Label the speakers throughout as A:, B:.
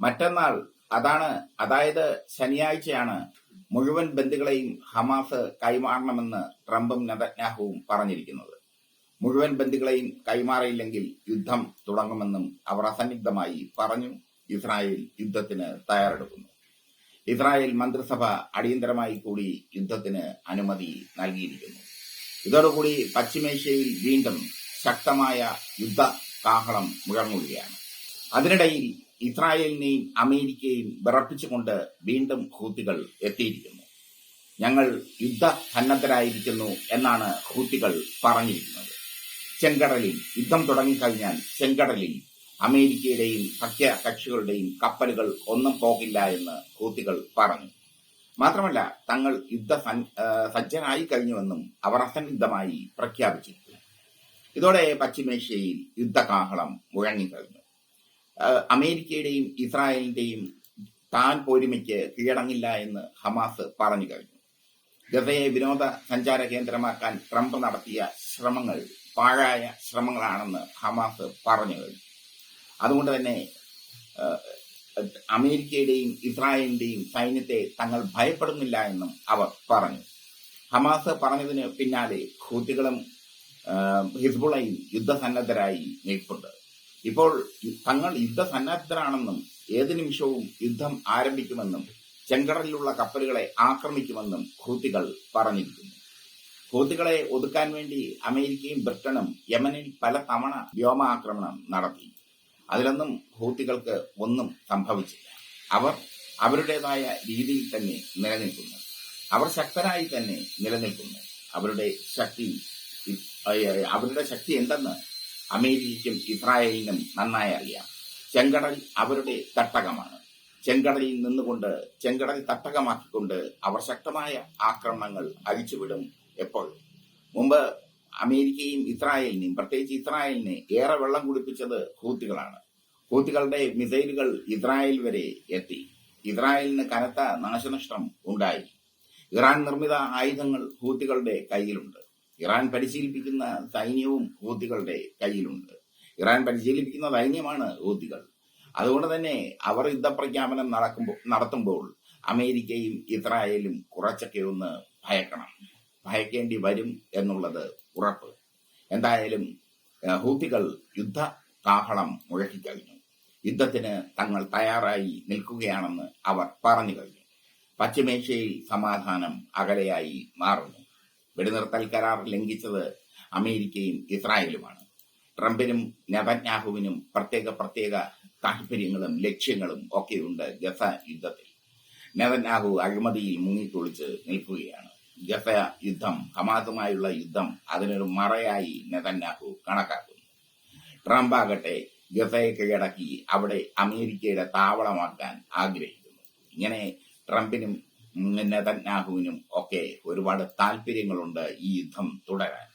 A: മറ്റന്നാൾ അതാണ് അതായത് ശനിയാഴ്ചയാണ് മുഴുവൻ ബന്ദികളെയും ഹമാസ് കൈമാറണമെന്ന് ട്രംപും നെതജ്ഞാഹുവും പറഞ്ഞിരിക്കുന്നത്. മുഴുവൻ ബന്ദികളെയും കൈമാറിയില്ലെങ്കിൽ യുദ്ധം തുടങ്ങുമെന്നും അവർ അസന്നിഗ്ധമായി പറഞ്ഞു. ഇസ്രായേൽ യുദ്ധത്തിന് തയ്യാറെടുക്കുന്നു. ഇസ്രായേൽ മന്ത്രിസഭ അടിയന്തരമായി കൂടി യുദ്ധത്തിന് അനുമതി നൽകിയിരിക്കുന്നു. ഇതോടുകൂടി പശ്ചിമേഷ്യയിൽ വീണ്ടും ശക്തമായ യുദ്ധ കാഹളം മുഴങ്ങുകയാണ്. അതിനിടയിൽ ഇസ്രായേലിനെയും അമേരിക്കയും വിറപ്പിച്ചുകൊണ്ട് വീണ്ടും ഹൂത്തികൾ എത്തിയിരിക്കുന്നു. ഞങ്ങൾ യുദ്ധ സന്നദ്ധരായിരിക്കുന്നു എന്നാണ് ഹൂത്തികൾ പറഞ്ഞിരിക്കുന്നത്. ചെങ്കടലിൽ യുദ്ധം തുടങ്ങിക്കഴിഞ്ഞാൽ ചെങ്കടലിൽ അമേരിക്കയുടെയും സഖ്യ കക്ഷികളുടെയും കപ്പലുകൾ ഒന്നും പോകില്ല എന്ന് ഹൂത്തികൾ പറഞ്ഞു. മാത്രമല്ല തങ്ങൾ യുദ്ധ സജ്ജനായി കഴിഞ്ഞുവെന്നും അവർ അസന്നിഗ്ധമായി പ്രഖ്യാപിച്ചിരിക്കുന്നു ഇതോടെ പശ്ചിമേഷ്യയിൽ യുദ്ധകാഹളം മുഴങ്ങിക്കഴിഞ്ഞു. അമേരിക്കയുടെയും ഇസ്രായേലിന്റെയും താൻ ഒരുമിക്ക് കീഴടങ്ങില്ല എന്ന് ഹമാസ് പറഞ്ഞു കഴിഞ്ഞു. ഗസയെ വിനോദ സഞ്ചാര കേന്ദ്രമാക്കാൻ ട്രംപ് നടത്തിയ ശ്രമങ്ങൾ പാഴായ ശ്രമങ്ങളാണെന്ന് ഹമാസ് പറഞ്ഞു കഴിഞ്ഞു. അതുകൊണ്ട് തന്നെ അമേരിക്കയുടെയും ഇസ്രായേലിന്റെയും സൈന്യത്തെ തങ്ങൾ ഭയപ്പെടുന്നില്ല എന്നും അവർ പറഞ്ഞു. ഹമാസ് പറഞ്ഞതിന് പിന്നാലെ ഹൂത്തികളും ഹിസ്ബുളയും യുദ്ധസന്നദ്ധരായി നിൽപ്പുണ്ട്. ഇപ്പോൾ തങ്ങൾ യുദ്ധസന്നദ്ധരാണെന്നും ഏത് നിമിഷവും യുദ്ധം ആരംഭിക്കുമെന്നും ചെങ്കടലിലുള്ള കപ്പലുകളെ ആക്രമിക്കുമെന്നും ഹൂത്തികൾ പറഞ്ഞിരിക്കുന്നു. ഹൂത്തികളെ ഒതുക്കാൻ വേണ്ടി അമേരിക്കയും ബ്രിട്ടനും യമനിൽ പല തവണ വ്യോമാക്രമണം നടത്തി. അതിലൊന്നും ഹൂത്തികൾക്ക് ഒന്നും സംഭവിച്ചില്ല. അവർ അവരുടേതായ രീതിയിൽ തന്നെ നിലനിൽക്കുന്നു. അവർ ശക്തരായി തന്നെ നിലനിൽക്കുന്നു. അവരുടെ ശക്തി അവരുടെ ശക്തി എന്തെന്ന് അമേരിക്കയ്ക്കും ഇസ്രായേലിനും നന്നായി അറിയാം. ചെങ്കടൽ അവരുടെ തട്ടകമാണ്. ചെങ്കടലിൽ നിന്നുകൊണ്ട് ചെങ്കടൽ തട്ടകമാക്കിക്കൊണ്ട് അവർ ശക്തമായ ആക്രമണങ്ങൾ അഴിച്ചുവിടും എപ്പോൾ? മുമ്പ് അമേരിക്കയും ഇസ്രായേലിനെയും പ്രത്യേകിച്ച് ഇസ്രായേലിനെ ഏറെ വെള്ളം കുടിപ്പിച്ചത് ഹൂത്തികളാണ്. ഹൂത്തികളുടെ മിസൈലുകൾ ഇസ്രായേൽ വരെ എത്തി. ഇസ്രായേലിന് കനത്ത നാശനഷ്ടം ഉണ്ടായി. ഇറാൻ നിർമ്മിത ആയുധങ്ങൾ ഹൂത്തികളുടെ കയ്യിലുണ്ട്. ഇറാൻ പരിശീലിപ്പിക്കുന്ന സൈന്യവും ഹൂത്തികളുടെ കയ്യിലുണ്ട്. ഇറാൻ പരിശീലിപ്പിക്കുന്ന സൈന്യമാണ് ഹൂത്തികൾ. അതുകൊണ്ട് തന്നെ അവർ യുദ്ധപ്രഖ്യാപനം നടക്കുമ്പോൾ നടത്തുമ്പോൾ അമേരിക്കയും ഇസ്രായേലും കുറച്ചൊക്കെ ഒന്ന് ഭയക്കണം. ഭയക്കേണ്ടി വരും എന്നുള്ളത് ഉറപ്പ്. എന്തായാലും ഹൂത്തികൾ യുദ്ധ കാഹളം മുഴക്കിക്കഴിഞ്ഞു. യുദ്ധത്തിന് തങ്ങൾ തയ്യാറായി നിൽക്കുകയാണെന്ന് അവർ പറഞ്ഞു കഴിഞ്ഞു. പശ്ചിമേഷ്യയിൽ സമാധാനം അകലെയായി മാറുന്നു. വെടിനിർത്തൽ കരാർ ലംഘിച്ചത് അമേരിക്കയും ഇസ്രായേലുമാണ്. ട്രംപിനും നെതന്യാഹുവിനും പ്രത്യേക പ്രത്യേക താല്പര്യങ്ങളും ലക്ഷ്യങ്ങളും ഒക്കെയുണ്ട് ഗസ യുദ്ധത്തിൽ. നെതന്യാഹു അഴിമതിയിൽ മുങ്ങിക്കുളിച്ച് നിൽക്കുകയാണ്. ഗസ യുദ്ധം ഹമാസുമായുള്ള യുദ്ധം അതിനൊരു മറയായി നെതന്യാഹു കണക്കാക്കുന്നു. ട്രംപ് ആകട്ടെ ഗസയെ കീഴടക്കി അവിടെ അമേരിക്കയുടെ താവളമാക്കാൻ ആഗ്രഹിക്കുന്നു. ഇങ്ങനെ ട്രംപിനും നെതന്യാഹുവിനും ഒക്കെ ഒരുപാട് താല്പര്യങ്ങളുണ്ട് ഈ യുദ്ധം തുടരാൻ.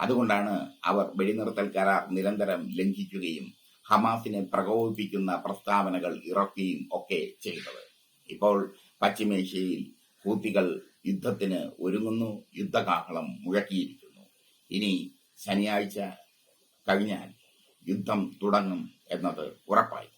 A: അതുകൊണ്ടാണ് അവർ വെടിനിർത്തൽ കരാർ നിരന്തരം ലംഘിക്കുകയും ഹമാസിനെ പ്രകോപിപ്പിക്കുന്ന പ്രസ്താവനകൾ ഇറക്കുകയും ഒക്കെ ചെയ്തത്. ഇപ്പോൾ പശ്ചിമേഷ്യയിൽ ഹൂത്തികൾ യുദ്ധത്തിന് ഒരുങ്ങുന്നു യുദ്ധകാഹളം മുഴക്കിയിരിക്കുന്നു. ഇനി ശനിയാഴ്ച കഴിഞ്ഞാൽ യുദ്ധം തുടങ്ങും എന്നത് ഉറപ്പായി.